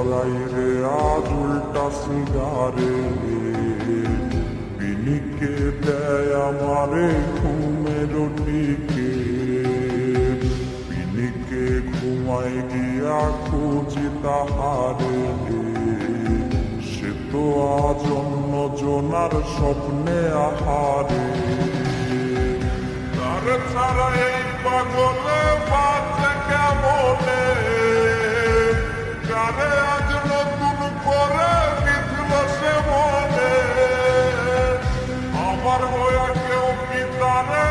জড়াই রে আজ উল্টা সিগারে পিনিকে দেয় আমারে ঘুমের টিকে পিনিকে ঘুমাই গিয়া খুঁজি তাহারে, সে তো আজ অন্য জনার স্বপ্নে আহারে। তার ছাড়া এই পাগলে longer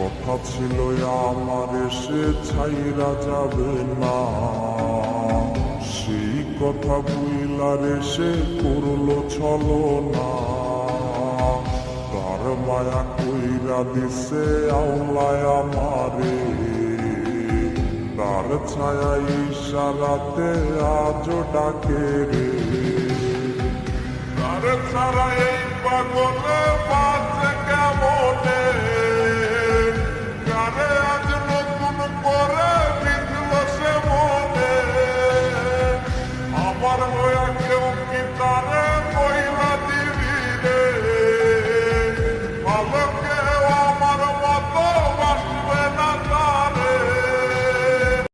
কথা ছিল, আমার সে ছাইরা যাবে না। সেই কথা বুইলারে সে করল, চলো না। তার মায়া কইরা দিছে, আওলায় আমারে। তার ছায়া ইশারাতে আজ ডাকে রে। তার ছাড়া এই পাগলে water